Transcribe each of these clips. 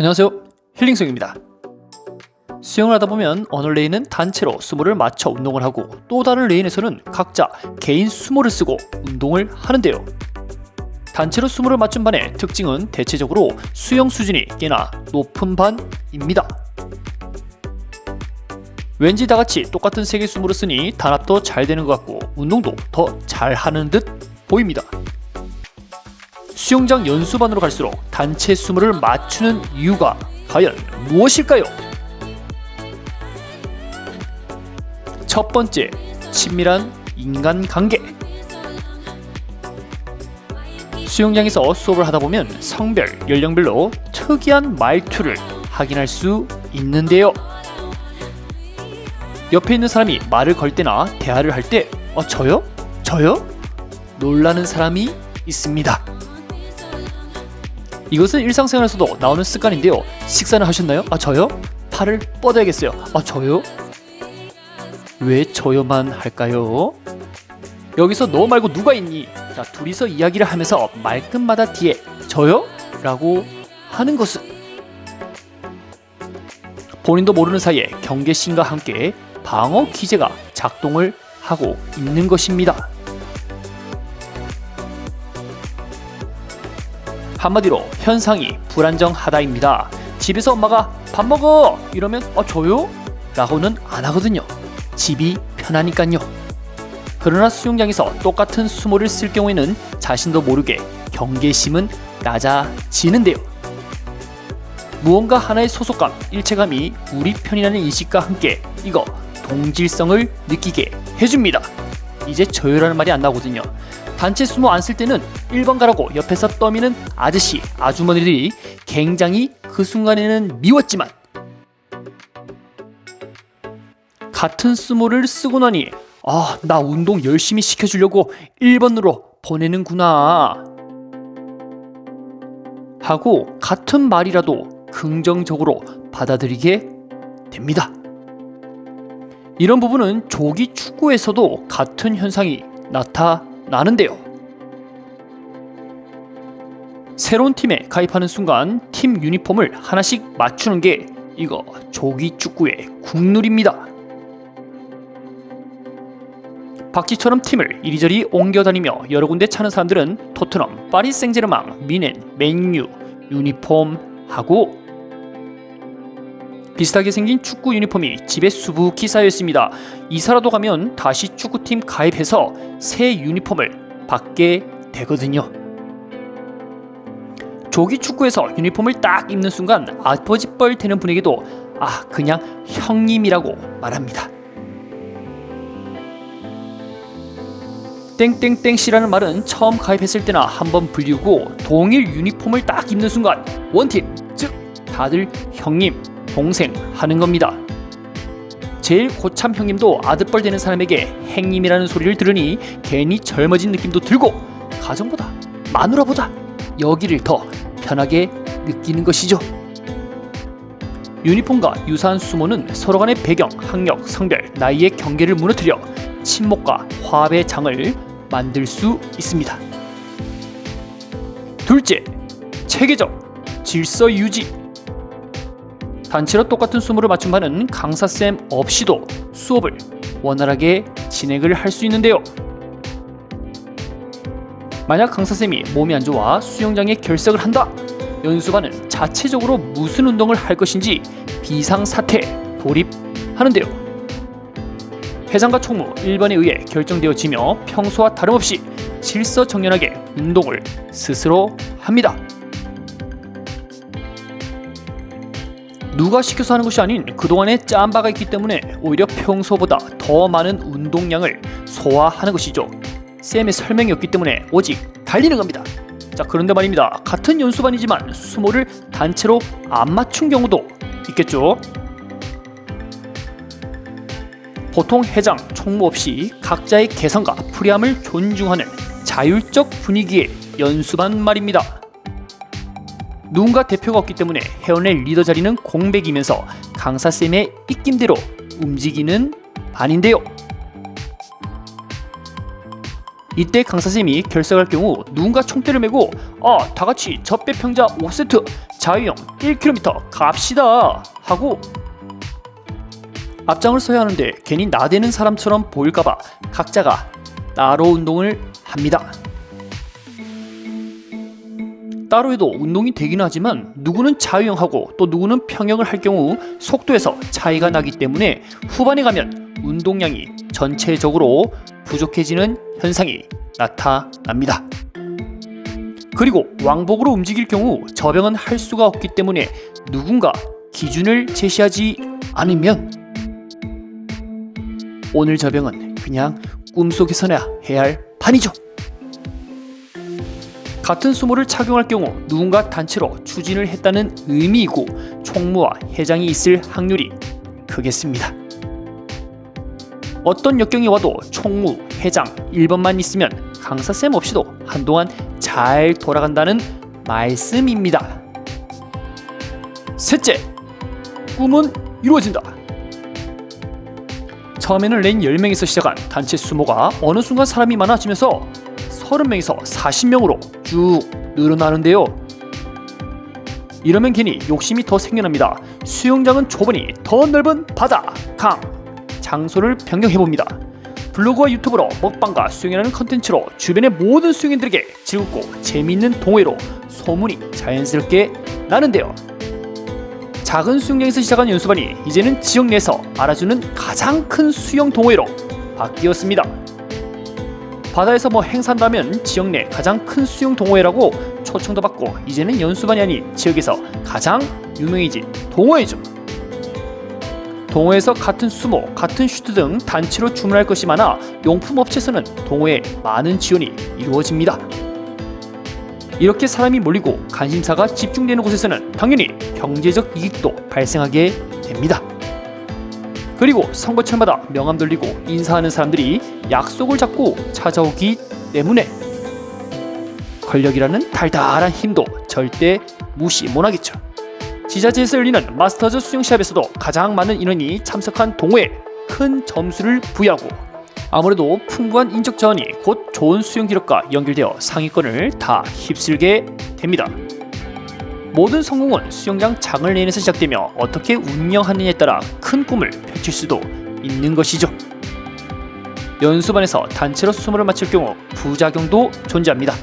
안녕하세요. 힐링성입니다. 수영을 하다 보면 어느 레인은 단체로 수모를 맞춰 운동을 하고 또 다른 레인에서는 각자 개인 수모를 쓰고 운동을 하는데요. 단체로 수모를 맞춘 반의 특징은 대체적으로 수영 수준이 꽤나 높은 반입니다. 왠지 다 같이 똑같은 세계 수모를 쓰니 단합도 잘 되는 것 같고 운동도 더 잘하는 듯 보입니다 수영장 연수반으로 갈수록 단체 수모를 맞추는 이유가 과연 무엇일까요? 첫 번째, 친밀한 인간관계. 수영장에서 수업을 하다 보면 성별, 연령별로 특이한 말투를 확인할 수 있는데요. 옆에 있는 사람이 말을 걸 때나 대화를 할 때, 어, 저요? 저요? 놀라는 사람이 있습니다. 이것은 일상생활에서도 나오는 습관인데요. 식사는 하셨나요? 아 저요? 팔을 뻗어야겠어요. 아 저요? 왜 저요만 할까요? 여기서 너 말고 누가 있니? 자 둘이서 이야기를 하면서 말끝마다 뒤에 저요? 라고 하는 것은 본인도 모르는 사이에 경계심과 함께 방어 기제가 작동을 하고 있는 것입니다. 한마디로 현상이 불안정하다입니다. 집에서 엄마가 밥 먹어 이러면 어 저요? 라고는 안 하거든요. 집이 편하니깐요. 그러나 수영장에서 똑같은 수모를 쓸 경우에는 자신도 모르게 경계심은 낮아지는데요. 무언가 하나의 소속감, 일체감이 우리 편이라는 인식과 함께 이거 동질성을 느끼게 해줍니다. 이제 저요라는 말이 안 나오거든요. 단체 수모 안쓸 때는 1번 가라고 옆에서 떠미는 아저씨, 아주머니들이 굉장히 그 순간에는 미웠지만 같은 수모를 쓰고 나니 아, 나 운동 열심히 시켜주려고 1번으로 보내는구나. 하고 같은 말이라도 긍정적으로 받아들이게 됩니다. 이런 부분은 조기 축구에서도 같은 현상이 나타 나는데요. 새로운 팀에 가입하는 순간 팀 유니폼을 하나씩 맞추는 게 이거 조기 축구의 국룰입니다. 박쥐처럼 팀을 이리저리 옮겨다니며 여러 군데 차는 사람들은 토트넘, 파리 생제르맹, 미넨, 맨유 유니폼 하고 비슷하게 생긴 축구 유니폼이 집에 수북히 쌓여 있습니다. 이사라도 가면 다시 축구팀 가입해서 새 유니폼을 받게 되거든요. 조기 축구에서 유니폼을 딱 입는 순간 아버지뻘 되는 분에게도 아 그냥 형님이라고 말합니다. 땡땡땡 씨라는 말은 처음 가입했을 때나 한번 불리우고 동일 유니폼을 딱 입는 순간 원팀 즉 다들 형님 동생 하는 겁니다. 제일 고참 형님도 아들뻘 되는 사람에게 행님이라는 소리를 들으니 괜히 젊어진 느낌도 들고 가정보다 마누라보다 여기를 더 편하게 느끼는 것이죠. 유니폼과 유사한 수모는 서로 간의 배경, 학력, 성별, 나이의 경계를 무너뜨려 친목과 화합의 장을 만들 수 있습니다. 둘째, 체계적 질서 유지. 단체로 똑같은 수모를 반은 강사쌤 없이도 수업을 원활하게 진행을 할 수 있는데요. 만약 강사쌤이 몸이 안 좋아 수영장에 결석을 한다. 연수반은 자체적으로 무슨 운동을 할 것인지 비상사태 돌입하는데요. 회장과 총무 1번에 의해 결정되어지며 평소와 다름없이 질서정연하게 운동을 스스로 합니다. 누가 시켜서 하는 것이 아닌 그동안의 짬바가 있기 때문에 오히려 평소보다 더 많은 운동량을 소화하는 것이죠. 쌤의 설명이 없기 때문에 오직 달리는 겁니다. 자 그런데 말입니다. 같은 연수반이지만 수모를 단체로 안 맞춘 경우도 있겠죠. 보통 회장, 총무 없이 각자의 개성과 프리함을 존중하는 자율적 분위기의 연수반 말입니다. 누군가 대표가 없기 때문에 회원의 리더 자리는 공백이면서 강사쌤의 입김대로 움직이는 반인데요. 이때 강사쌤이 결석할 경우 누군가 총대를 메고 아 다같이 접배평자 5세트 자유형 1km 갑시다 하고 앞장을 서야 하는데 괜히 나대는 사람처럼 보일까봐 각자가 따로 운동을 합니다. 따로 해도 운동이 되긴 하지만 누구는 자유형하고 또 누구는 평형을 할 경우 속도에서 차이가 나기 때문에 후반에 가면 운동량이 전체적으로 부족해지는 현상이 나타납니다. 그리고 왕복으로 움직일 경우 저병은 할 수가 없기 때문에 누군가 기준을 제시하지 않으면 오늘 저병은 그냥 꿈속에서나 해야 할 판이죠. 같은 수모를 착용할 경우 누군가 단체로 추진을 했다는 의미이고 총무와 회장이 있을 확률이 크겠습니다. 어떤 역경이 와도 총무, 회장 1번만 있으면 강사쌤 없이도 한동안 잘 돌아간다는 말씀입니다. 셋째, 꿈은 이루어진다. 처음에는 렌 10명에서 시작한 단체 수모가 어느 순간 사람이 많아지면서 30명에서 40명으로 쭉 늘어나는데요. 이러면 괜히 욕심이 더 생겨납니다. 수영장은 좁으니 더 넓은 바다, 강, 장소를 변경해봅니다. 블로그와 유튜브로 먹방과 수영이라는 컨텐츠로 주변의 모든 수영인들에게 즐겁고 재미있는 동호회로 소문이 자연스럽게 나는데요. 작은 수영장에서 시작한 연수반이 이제는 지역 내에서 알아주는 가장 큰 수영 동호회로 바뀌었습니다. 바다에서 뭐 행사한다면 지역 내 가장 큰 수영 동호회라고 초청도 받고 이제는 연수반이 아닌 지역에서 가장 유명해진 동호회죠. 동호회에서 같은 수모, 같은 슈트 등 단체로 주문할 것이 많아 용품 업체에서는 동호회에 많은 지원이 이루어집니다. 이렇게 사람이 몰리고 관심사가 집중되는 곳에서는 당연히 경제적 이익도 발생하게 됩니다. 그리고 선거철마다 명함 돌리고 인사하는 사람들이 약속을 잡고 찾아오기 때문에 권력이라는 달달한 힘도 절대 무시 못하겠죠. 지자체에서 열리는 마스터즈 수영 시합에서도 가장 많은 인원이 참석한 동호회에 큰 점수를 부여하고 아무래도 풍부한 인적 자원이 곧 좋은 수영 기록과 연결되어 상위권을 다 휩쓸게 됩니다. 모든 성공은 수영장 장을 내에서 시작되며 어떻게 운영하느냐에 따라 큰 꿈을 펼칠 수도 있는 것이죠. 연수반에서 단체로 수모를 마칠 경우 부작용도 존재합니다.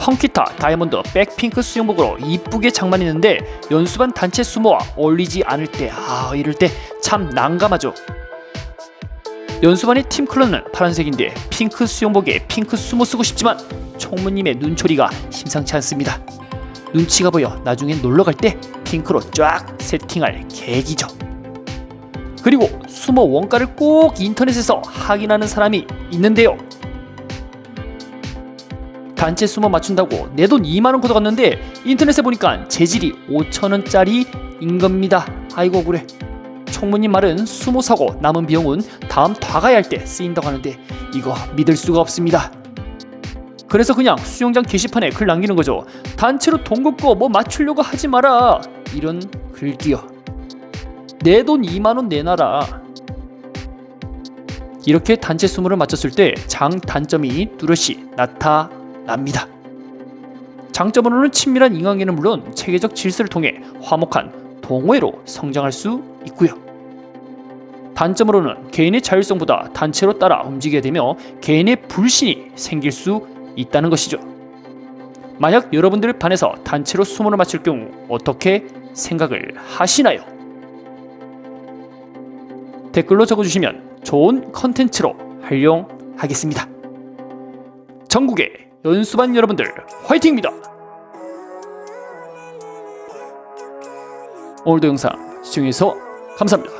펑키타 다이아몬드 백핑크 수영복으로 이쁘게 장만했는데 연수반 단체 수모와 어울리지 않을 때 아 이럴 때 참 난감하죠. 연수반의 팀 컬러는 파란색인데 핑크 수영복에 핑크 수모 쓰고 싶지만 총무님의 눈초리가 심상치 않습니다. 눈치가 보여 나중에 놀러 갈 때 핑크로 쫙 세팅할 계기죠. 그리고 수모 원가를 꼭 인터넷에서 확인하는 사람이 있는데요. 단체 수모 맞춘다고 내 돈 2만 원 걷어갔는데 인터넷에 보니까 재질이 5천 원짜리인 겁니다. 아이고 그래. 총무님 말은 수모 사고 남은 비용은 다음 다가야 할 때 쓰인다고 하는데 이거 믿을 수가 없습니다. 그래서 그냥 수영장 게시판에 글 남기는 거죠. 단체로 돈 걷고 뭐 맞추려고 하지 마라. 이런 글귀요. 내 돈 2만 원 내놔라. 이렇게 단체 수모를 맞췄을 때 장 단점이 뚜렷이 나타납니다. 장점으로는 친밀한 인간관계는 물론 체계적 질서를 통해 화목한 동호회로 성장할 수 있고요. 단점으로는 개인의 자율성보다 단체로 따라 움직여야 되며 개인의 불신이 생길 수 있다는 것이죠. 만약 여러분들 반에서 단체로 수모를 마칠 경우 어떻게 생각을 하시나요? 댓글로 적어주시면 좋은 컨텐츠로 활용하겠습니다. 전국의 연수반 여러분들 화이팅입니다. 오늘도 영상 시청해주셔서 감사합니다.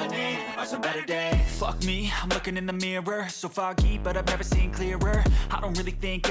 I need are some better days. Fuck me, I'm looking in the mirror, so foggy, but I've never seen clearer. I don't really think.